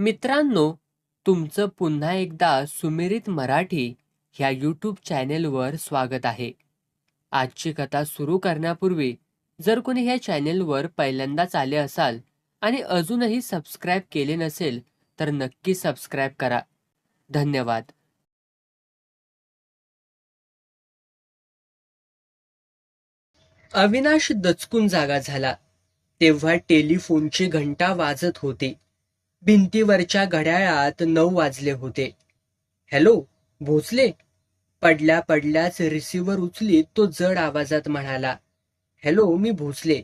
मित्रांनो तुमचं पुन्हा एकदा सुमिरित मराठी ह्या यूट्यूब चॅनेलवर स्वागत आहे. आजची कथा सुरू करण्यापूर्वी जर कोणी ह्या चॅनेलवर पहिल्यांदाच आले असाल आणि अजूनही सबस्क्राईब केले नसेल तर नक्की सबस्क्राईब करा. धन्यवाद. अविनाश दचकून जागा झाला. तेव्हा टेलिफोनची घंटा वाजत होती. भिंतीवरच्या घड्याळात नऊ वाजले होते. हॅलो भोसले? पडल्या पडल्याच रिसिव्हर उचलीत तो जड आवाजात म्हणाला हॅलो मी भोसले.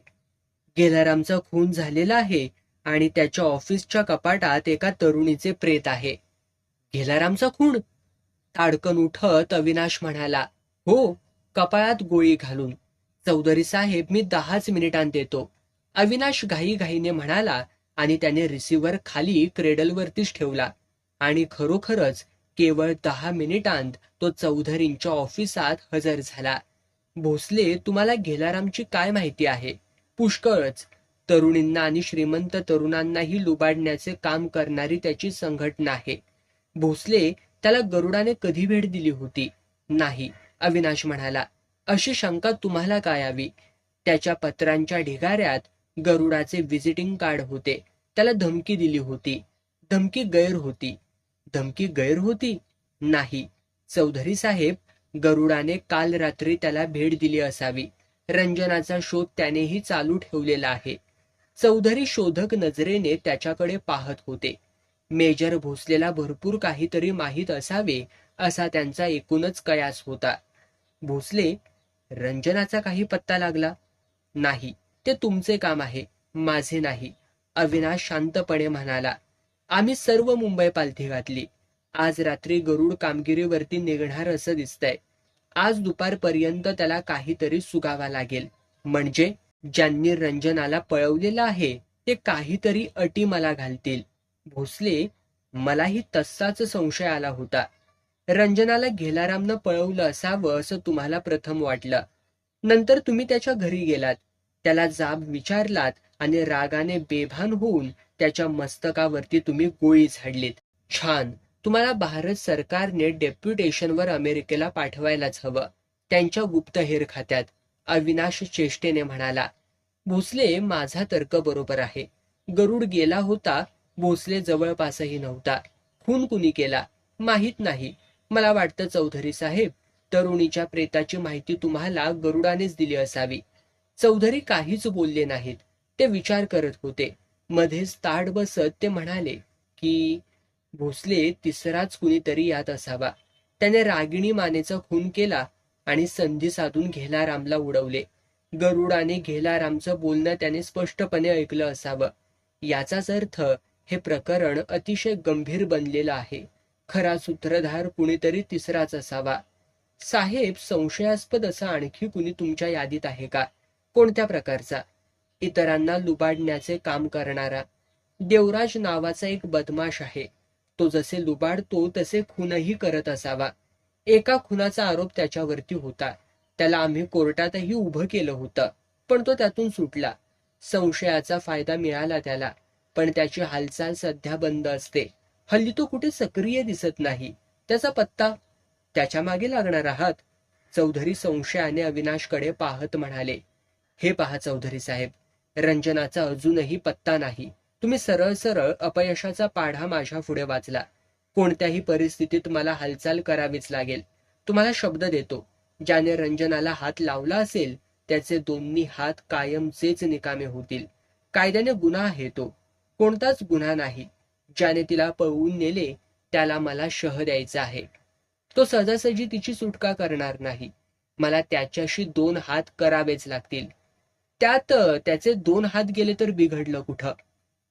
गेलारामचा खून झालेला आहे आणि त्याच्या ऑफिसच्या कपाटात एका तरुणीचे प्रेत आहे. गेलारामचा खून? ताडकन उठत अविनाश म्हणाला हो कपाळात गोळी घालून. चौधरी साहेब मी दहाच मिनिटांत येतो. अविनाश घाईघाईने म्हणाला आणि त्याने रिसिव्हर खाली क्रेडलवरतीच ठेवला. आणि खरोखरच केवळ दहा मिनिटांत तो चौधरींच्या ऑफिसात हजर झाला. भोसले तुम्हाला गेलारामची काय माहिती आहे? पुष्कळच. तरुणींना आणि श्रीमंत तरुणांनाही लुबाडण्याचे काम करणारी त्याची संघटना आहे. भोसले त्याला गरुडाने कधी भेट दिली होती? नाही अविनाश म्हणाला. अशी शंका तुम्हाला काय यावी? त्याच्या पत्रांच्या ढिगाऱ्यात गरुडाचे व्हिजिटिंग कार्ड होते. त्याला धमकी दिली होती. धमकी गैर होती. धमकी गैर होती? नाही. चौधरी साहेब गरुडाने काल रात्री त्याला भेट दिली असावी. रंजनाचा शोध त्यानेही चालू ठेवलेला आहे. चौधरी शोधक नजरेने त्याच्याकडे पाहत होते. मेजर भोसलेला भरपूर काहीतरी माहीत असावे असा त्यांचा एकूणच कयास होता. भोसले रंजनाचा काही पत्ता लागला? नाही. ते तुमचे काम आहे माझे नाही. अविनाश शांतपणे म्हणाला आम्ही सर्व मुंबई पालथी घातली. आज रात्री गरुड कामगिरीवरती निघणार असं दिसतंय. आज दुपारपर्यंत त्याला काहीतरी सुगावा लागेल. म्हणजे ज्यांनी रंजनाला पळवलेलं आहे ते काहीतरी अटी मला घालतील. भोसले मलाही तसाच संशय आला होता. रंजनाला घेलारामनं पळवलं असावं असं तुम्हाला प्रथम वाटलं. नंतर तुम्ही त्याच्या घरी गेलात. त्याला जाब विचारलात आणि रागाने बेभान होऊन त्याच्या मस्तकावरती तुम्ही गोळी झाडलीत. छान तुम्हाला भारत सरकारने डेप्युटेशनवर अमेरिकेला पाठवायलाच हवं. त्यांच्या गुप्तहेर खात्यात अविनाश चेष्टेने म्हणाला. भोसले माझा तर्क बरोबर आहे. गरुड गेला होता भोसले जवळपासही नव्हता. खून कुणी केला? माहीत नाही. मला वाटतं चौधरी साहेब तरुणीच्या प्रेताची माहिती तुम्हाला गरुडानेच दिली असावी. चौधरी काहीच बोलले नाहीत. ते विचार करत होते. मध्येच ताड बसत ते म्हणाले की भोसले तिसराच कुणीतरी यात असावा. त्याने रागिणी मानेचा खून केला आणि संधी साधून घेलारामला उडवले. गरुडाने घेलारामचं बोलणं त्याने स्पष्टपणे ऐकलं असावं. याचाच अर्थ हे प्रकरण अतिशय गंभीर बनलेलं आहे. खरा सूत्रधार कुणीतरी तिसराच असावा. साहेब संशयास्पद असा आणखी कुणी तुमच्या यादीत आहे का? कोणत्या प्रकारचा? इतरांना लुबाडण्याचे काम करणारा. देवराज नावाचा एक बदमाश आहे. तो जसे लुबाडतो तसे खूनही करत असावा. एका खुनाचा आरोप त्याच्यावरती होता. त्याला आम्ही कोर्टातही उभं केलं होतं. पण तो त्यातून सुटला. संशयाचा फायदा मिळाला त्याला. पण त्याची हालचाल सध्या बंद असते. हल्ली तो कुठे सक्रिय दिसत नाही. त्याचा पत्ता? त्याच्यामागे लागणार आहात. चौधरी संशयाने अविनाशकडे पाहत म्हणाले हे पहा चौधरी साहेब रंजनाचा अजूनही पत्ता नाही. तुम्ही सरळ सरळ अपयशाचा पाढा माझ्या पुढे वाचला. कोणत्याही परिस्थितीत मला हालचाल करावीच लागेल. तुम्हाला शब्द देतो. ज्याने रंजनाला हात लावला असेल त्याचे दोन्ही हात कायमचेच निकामे होतील. कायद्याने गुन्हा आहे तो कोणताच गुन्हा नाही. ज्याने तिला पळवून नेले त्याला मला शह द्यायचा आहे. तो सहजासहजी तिची सुटका करणार नाही. मला त्याच्याशी दोन हात करावेच लागतील. त्यात त्याचे दोन हात गेले तर बिघडलं कुठं?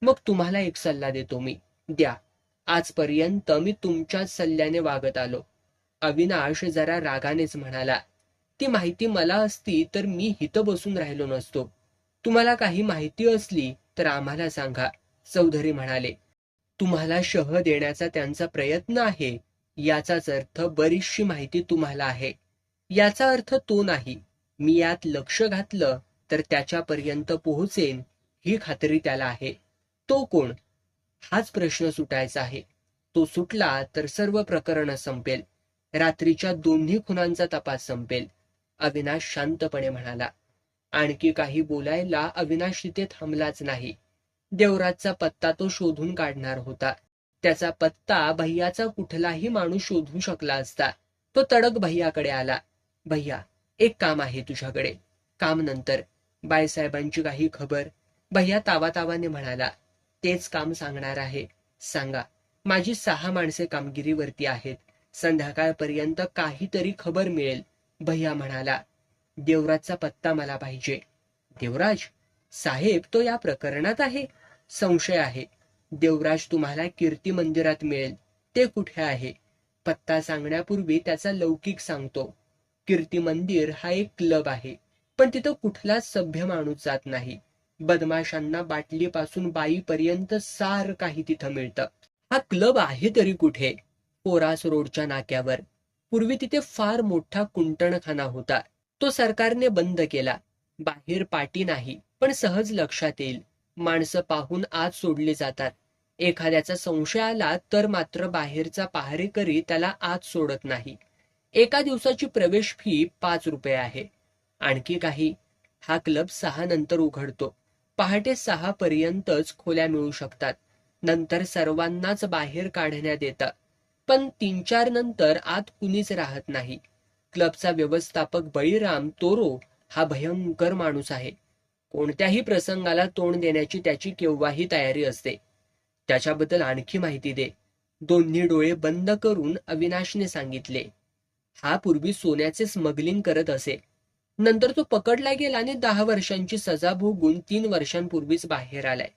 मग तुम्हाला एक सल्ला देतो मी. द्या. आजपर्यंत मी तुमच्याच सल्ल्याने वागत आलो. अविनाश जरा रागानेच म्हणाला ती माहिती मला असती तर मी हित बसून राहिलो नसतो. तुम्हाला काही माहिती असली तर आम्हाला सांगा चौधरी म्हणाले. तुम्हाला शह देण्याचा त्यांचा प्रयत्न आहे. याचाच अर्थ बरीचशी माहिती तुम्हाला आहे. याचा अर्थ तो नाही. मी यात लक्ष घातलं तर त्याच्यापर्यंत पोहोचेन ही खात्री त्याला आहे. तो कोण? हाच प्रश्न सुटायचा आहे. तो सुटला तर सर्व प्रकरण संपेल. रात्रीच्या दोन्ही खुनांचा तपास संपेल. अविनाश शांतपणे म्हणाला आणखी काही बोलायला अविनाश तिथे थांबलाच नाही. देवराजचा पत्ता तो शोधून काढणार होता. त्याचा पत्ता भैयाचा कुठलाही माणूस शोधू शकला असता. तो तडक भैयाकडे आला. भैया एक काम आहे तुझ्याकडे. काम नंतर. बायसाहेबांची काही खबर. भैया तावातावाने म्हणाला तेच काम सांगणार आहे. सांगा. माझी सहा माणसे कामगिरीवरती आहेत. संध्याकाळपर्यंत काहीतरी खबर मिळेल. भैया म्हणाला देवराजचा पत्ता मला पाहिजे. देवराज? साहेब तो या प्रकरणात आहे? संशय आहे. देवराज तुम्हाला कीर्ती मंदिरात मिळेल. ते कुठे आहे? पत्ता सांगण्यापूर्वी त्याचा लौकिक सांगतो. कीर्ती मंदिर हा एक क्लब आहे. पण तिथं कुठलाच सभ्य माणूस जात नाही. बदमाशांना बाटलीपासून बाईपर्यंत सार काही तिथं मिळतं. हा क्लब आहे तरी कुठे? पोरास रोडच्या नाक्यावर. पूर्वी तिथे फार मोठा कुंटणखाना होता. तो सरकारने बंद केला. बाहेर पाटी नाही पण सहज लक्षात येईल. माणसं पाहून आत सोडली जातात. एखाद्याचा संशय आला तर मात्र बाहेरचा पहारेकरी त्याला आत सोडत नाही. एका दिवसाची प्रवेश फी पाच रुपये आहे. आणखी काही. हा क्लब सहा नंतर उघडतो. पहाटे सहा पर्यंतच खोल्या मिळू शकतात. नंतर सर्वांनाच बाहेर काढण्यात येतं. पण तीन चार नंतर आत कुणीच राहत नाही. क्लबचा व्यवस्थापक बळीराम तोरो हा भयंकर माणूस आहे. कोणत्याही प्रसंगाला तोंड देण्याची त्याची केव्हाही तयारी असते. त्याच्याबद्दल आणखी माहिती दे. दोन्ही डोळे बंद करून अविनाशने सांगितले. हा पूर्वी सोन्याचे स्मगलिंग करत असे. नंतर तो पकडला गेला आणि दहा वर्षांची सजा भोगून तीन वर्षांपूर्वीच बाहेर आलाय.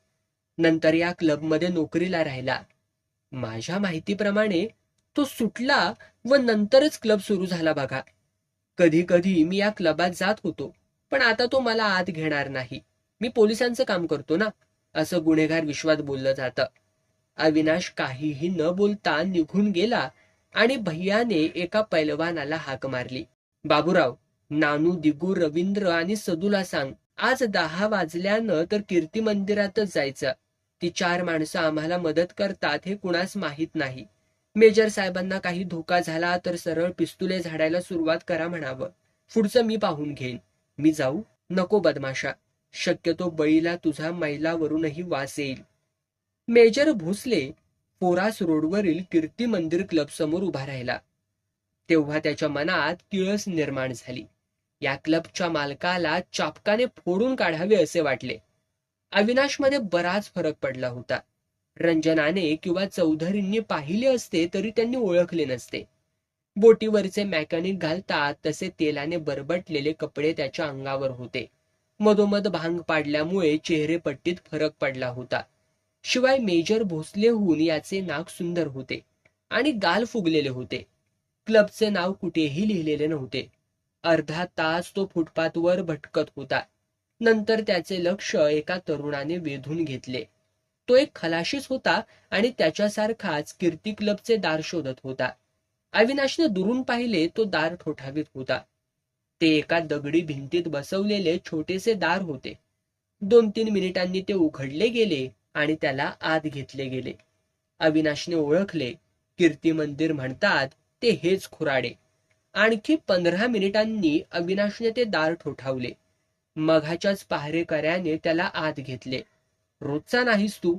नंतर या क्लबमध्ये नोकरीला राहिला. माझ्या माहितीप्रमाणे तो सुटला व नंतरच क्लब सुरू झाला बघा. कधी कधी मी या क्लबात जात होतो पण आता तो मला आत घेणार नाही. मी पोलिसांचं काम करतो ना असं गुन्हेगार विश्वात बोललं जातं. अविनाश काहीही न बोलता निघून गेला आणि भैयाने एका पैलवानाला हाक मारली. बाबूराव नानू दिगू रवींद्र आणि सदूला सांग आज दहा वाजल्यानं तर कीर्ती मंदिरातच जायचं. ती चार माणसं आम्हाला मदत करतात हे कुणास माहीत नाही. मेजर साहेबांना काही धोका झाला तर सरळ पिस्तुले झाडायला सुरुवात करा म्हणावं. पुढचं मी पाहून घेईन. मी जाऊ? नको बदमाशा. शक्यतो बळीला तुझा मैलावरूनही वास येईल. मेजर भोसले पोरास रोडवरील कीर्ती मंदिर क्लब समोर उभा राहिला. तेव्हा त्याच्या मनात किळस निर्माण झाली. या क्लबच्या मालकाला चापकाने फोडून काढावे असे वाटले. अविनाशमध्ये बराच फरक पडला होता. रंजनाने किंवा चौधरींनी पाहिले असते तरी त्यांनी ओळखले नसते. बोटीवरचे मॅकॅनिक घालतात तसे तेलाने बरबटलेले कपडे त्याच्या अंगावर होते. मधोमध भांग पाडल्यामुळे चेहरेपट्टीत फरक पडला होता. शिवाय मेजर भोसलेहून याचे नाक सुंदर होते आणि गाल फुगलेले होते. क्लबचे नाव कुठेही लिहिलेले नव्हते. अर्धा तास तो फुटपाथवर भटकत होता. नंतर त्याचे लक्ष एका तरुणाने वेधून घेतले. तो एक खलाशीच होता आणि त्याच्यासारखाच कीर्ती क्लबचे दार शोधत होता. अविनाशने दुरून पाहिले तो दार ठोठावीत होता. ते एका दगडी भिंतीत बसवलेले छोटेसे दार होते. दोन तीन मिनिटांनी ते उघडले गेले आणि त्याला आत घेतले गेले. अविनाशने ओळखले कीर्ती मंदिर म्हणतात ते हेच खुराडे. आणखी पंधरा मिनिटांनी अविनाशने ते दार ठोठावले. मघाच्याच पहारेकऱ्याने त्याला आत घेतले. रोजचा नाहीस तू?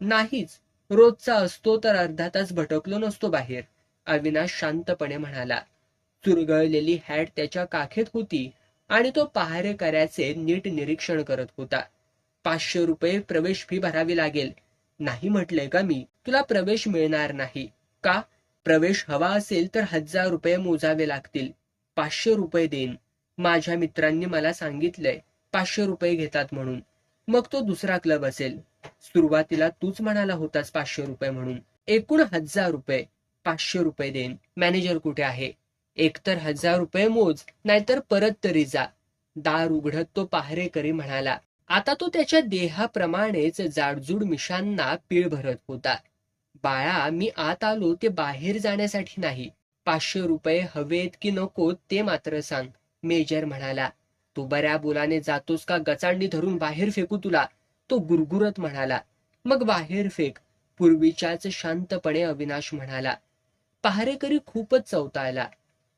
नाहीच. रोजचा असतो तर अर्धा तास भटकलो नसतो बाहेर अविनाश शांतपणे म्हणाला. चुरगळलेली हॅट त्याच्या काखेत होती आणि तो पहारेकऱ्याचे नीट निरीक्षण करत होता. पाचशे रुपये प्रवेश फी भरावी लागेल. नाही म्हटलंय का मी? तुला प्रवेश मिळणार नाही. का? प्रवेश हवा असेल तर हजार रुपये मोजावे लागतील. पाचशे रुपये देईन. माझ्या मित्रांनी मला सांगितलंय पाचशे रुपये घेतात म्हणून. मग तो दुसरा क्लब असेल. सुरुवातीला तूच म्हणाला होतास पाचशे रुपये म्हणून. एकूण हजार रुपये. पाचशे रुपये देईन. मॅनेजर कुठे आहे? एकतर हजार रुपये मोज नाहीतर परत तरी जा. दार उघडत तो पहारेकरी म्हणाला आता तो त्याच्या देहाप्रमाणेच जाडजूड मिशांना पीळ भरत होता. बाळा मी आत आलो ते बाहेर जाण्यासाठी नाही. पाचशे रुपये हवेत की नको ते मात्र सांग मेजर म्हणाला. तू बऱ्या बोलाने जातोस का गचांडी धरून बाहेर फेकू तुला? तो गुरगुरत म्हणाला. मग बाहेर फेक पूर्वीच्याच शांतपणे अविनाश म्हणाला. पहारेकरी खूपच चवताळला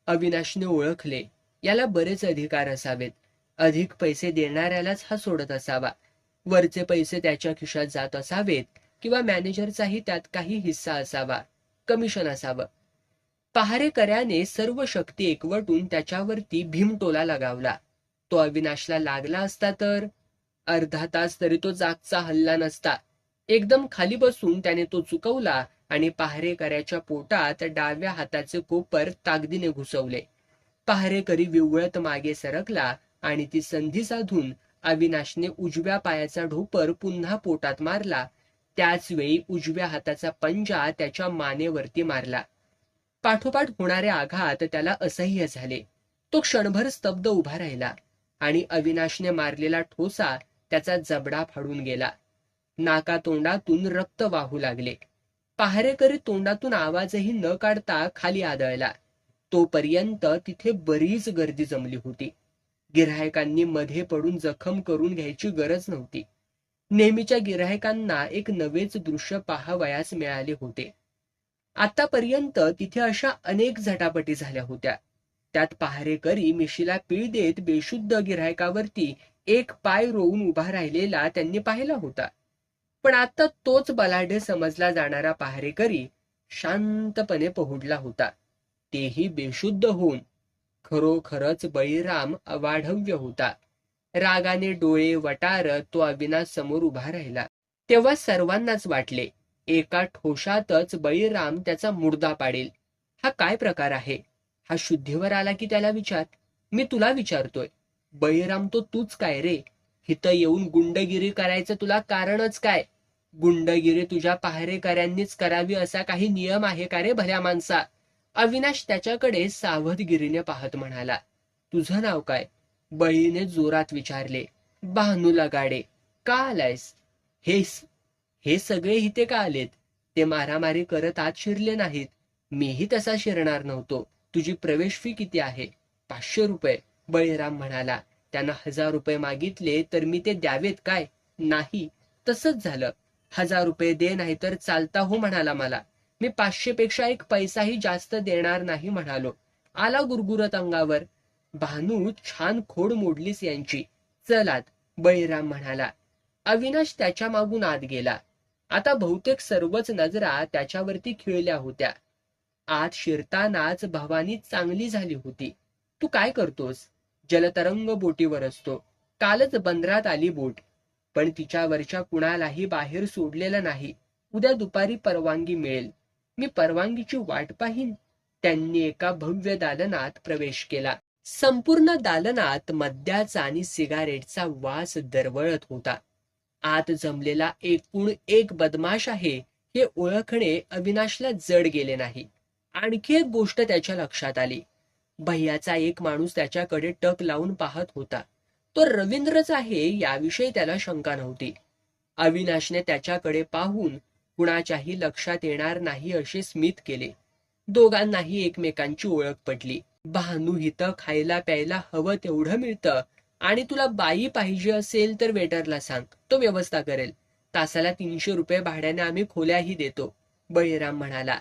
अविनाशने ओळखले. याला बरेच अधिकार असावेत. अधिक पैसे देणाऱ्यालाच हा सोडत असावा. वरचे पैसे त्याच्या खिशात जात असावेत. किंवा मॅनेजरचाही त्यात काही हिस्सा असावा कमिशन असावं. पहारेकऱ्याने सर्व शक्ती एकवटून त्याच्यावरती भीमटोला लगावला. तो अविनाशला लागला असता तर अर्धा तास तरी तो जागचा हल्ला नसता. एकदम खाली बसून त्याने तो चुकवला आणि पहारेकऱ्याच्या पोटात डाव्या हाताचे कोपर ताकदीने घुसवले. पहारेकरी विवळत मागे सरकला आणि ती संधी साधून अविनाशने उजव्या पायाचा ढोपर पुन्हा पोटात मारला त्याचवेळी उजव्या हाताचा पंजा त्याच्या मानेवरती मारला. पाठोपाठ होणारे आघात त्याला असह्य झाले. तो क्षणभर स्तब्ध उभा राहिला आणि अविनाशने मारलेला ठोसा त्याचा जबडा फाडून गेला. नाका तोंडातून रक्त वाहू लागले. पहारेकरी तोंडातून आवाजही न काढता खाली आदळला. तोपर्यंत तिथे बरीच गर्दी जमली होती. गिऱ्हाईकांनी मध्ये पडून जखम करून घ्यायची गरज नव्हती. नेहमीच्या गिऱ्हाईकांना एक नवेच दृश्य पाहावयास मिळाले होते. आतापर्यंत तिथे अशा अनेक झटापटी झाल्या होत्या. त्यात पहारेकरी मिशीला पीळ देत बेशुद्ध गिऱ्हाईकावरती एक पाय रोवून उभा राहिलेला त्यांनी पाहिला होता. पण आता तोच बलाढ्य समजला जाणारा पहारेकरी शांतपणे पहुडला होता. तेही बेशुद्ध होऊन. खरोखरच बळीराम अवाढव्य होता. रागाने डोळे वटारत तो अविनाश समोर उभा राहिला. तेव्हा सर्वांनाच वाटले एका ठोशातच बळीराम त्याचा मुर्दा पाडेल. हा काय प्रकार आहे? हा शुद्धीवर आला की त्याला विचार? मी तुला विचारतोय. बळीराम तो तूच काय रे? इथं येऊन गुंडगिरी करायचं तुला कारणच काय? गुंडगिरी तुझ्या पहारेकऱ्यांनीच करावी असा काही नियम आहे का रे भल्या माणसा? अविनाश त्याच्याकडे सावधगिरीने पाहत म्हणाला तुझं नाव काय? बळीने जोरात विचारले भानू गाडे का आलायस? हेस हे सगळे इथे का आलेत? ते मारामारी करत आत शिरले नाहीत. मीही तसा शिरणार नव्हतो. तुझी प्रवेश फी किती आहे? पाचशे रुपये. बळीराम म्हणाला त्यानं हजार रुपये मागितले तर मी ते द्यावेत काय? नाही तसंच झालं. हजार रुपये दे नाही तर चालता हो म्हणाला मला. मी पाचशे पेक्षा एक पैसाही जास्त देणार नाही म्हणालो. आला गुरगुरत अंगावर. भानू छान खोड मोडलीस यांची. चलात बळीराम म्हणाला. अविनाश त्याच्या मागून आत गेला. आता बहुतेक सर्वच नजरा त्याच्यावरती खिळल्या होत्या. आत शिरतानाच भवानी चांगली झाली होती. तू काय करतोस? जलतरंग बोटीवर असतो. कालच बंदरात आली बोट. पण तिच्यावरच्या कुणालाही बाहेर सोडलेलं नाही. उद्या दुपारी परवानगी मिळेल. मी परवानगीची वाट पाहीन. त्यांनी एका भव्य दालनात प्रवेश केला. संपूर्ण दालनात मद्याचा आणि सिगारेटचा वास दरवळत होता. आत जमलेला एकूण एक बदमाश आहे हे ओळखणे अविनाशला जड गेले नाही. आणखी एक गोष्ट त्याच्या लक्षात आली. भैयाचा एक माणूस त्याच्याकडे टक लावून पाहत होता. तो रवींद्रच आहे याविषयी त्याला शंका नव्हती. अविनाशने त्याच्याकडे पाहून कुणाच्याही लक्षात येणार नाही असे स्मित केले. दोघांनाही एकमेकांची ओळख पटली. भानू इथं खायला प्यायला हवं तेवढं मिळतं. आणि तुला बाई पाहिजे असेल तर वेटरला सांग. तो व्यवस्था करेल. तासाला तीनशे रुपये भाड्याने आम्ही खोल्याही देतो. बळीराम म्हणाला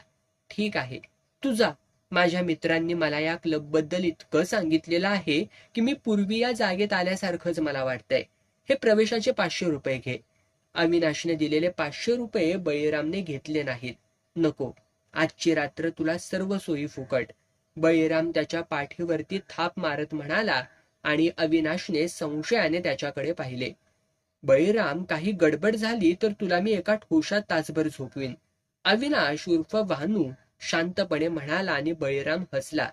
ठीक आहे. तुझा माझ्या मित्रांनी मला या क्लबबद्दल इतकं सांगितलेलं आहे की मी पूर्वी या जागेत आल्यासारखंच मला वाटतंय. हे प्रवेशाचे पाचशे रुपये घे. अविनाशने दिलेले पाचशे रुपये बळीरामने घेतले नाहीत. नको. आजची रात्र तुला सर्व सोयी फुकट बळीराम त्याच्या पाठीवरती थाप मारत म्हणाला आणि अविनाशने संशयाने त्याच्याकडे पाहिले. बळीराम काही गडबड झाली तर तुला मी एका ठोशात तासभर झोपवीन. अविनाश उर्फ भानू शांतपणे म्हणाला आणि बळीराम हसला.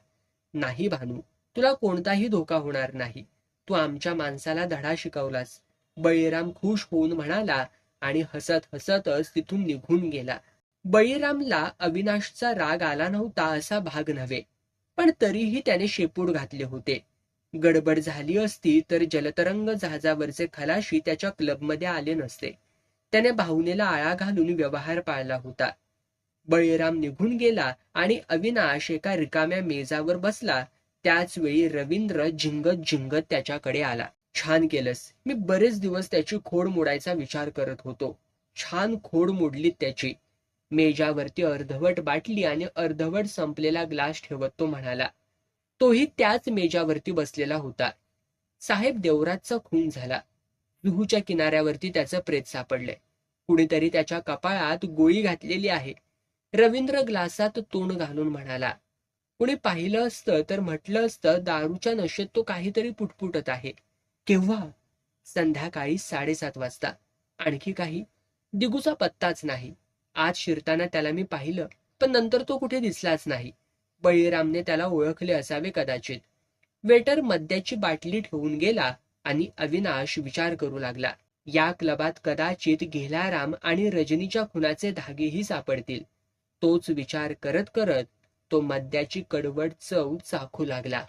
नाही भानू तुला कोणताही धोका होणार नाही. तू आमच्या माणसाला धडा शिकवलास. बळीराम खुश होऊन म्हणाला आणि हसत हसतच तिथून निघून गेला. बळीरामला अविनाशचा राग आला नव्हता असा भाग नव्हे. पण तरीही त्याने शेपूट घातले होते. गडबड झाली असती तर जलतरंग जहाजावरचे खलाशी त्याच्या क्लबमध्ये आले नसते. त्याने भावनेला आळा घालून व्यवहार पाळला होता. बळीराम निघून गेला आणि अविनाश एका रिकाम्या मेजावर बसला. त्याच वेळी रवींद्र झिंगत झिंगत त्याच्याकडे आला. छान केलंस. मी बरेच दिवस त्याची खोड मोडायचा विचार करत होतो. छान खोड मोडली त्याची. मेजावरती अर्धवट बाटली आणि अर्धवट संपलेला ग्लास ठेवत तो म्हणाला तोही त्याच मेजावरती बसलेला होता. साहेब देवराजचा खून झाला. जुहूच्या किनाऱ्यावरती त्याचं प्रेत सापडलंय कुणीतरी त्याच्या कपाळात गोळी घातलेली आहे. रवींद्र ग्लासात तोंड घालून म्हणाला कुणी पाहिलं असतं तर म्हटलं असतं दारूच्या नशेत तो काहीतरी पुटपुटत आहे. केव्हा? संध्याकाळी साडेसात वाजता. आणखी काही? दिगूचा पत्ताच नाही. आज शिरताना त्याला मी पाहिलं पण नंतर तो कुठे दिसलाच नाही. बळीरामने त्याला ओळखले असावे कदाचित. वेटर मद्याची बाटली ठेवून गेला आणि अविनाश विचार करू लागला. या क्लबात कदाचित घेलाराम आणि रजनीच्या खुनाचे धागेही सापडतील. तोच विचार करत करत तो मद्याची कडवट चव चाखू लागला.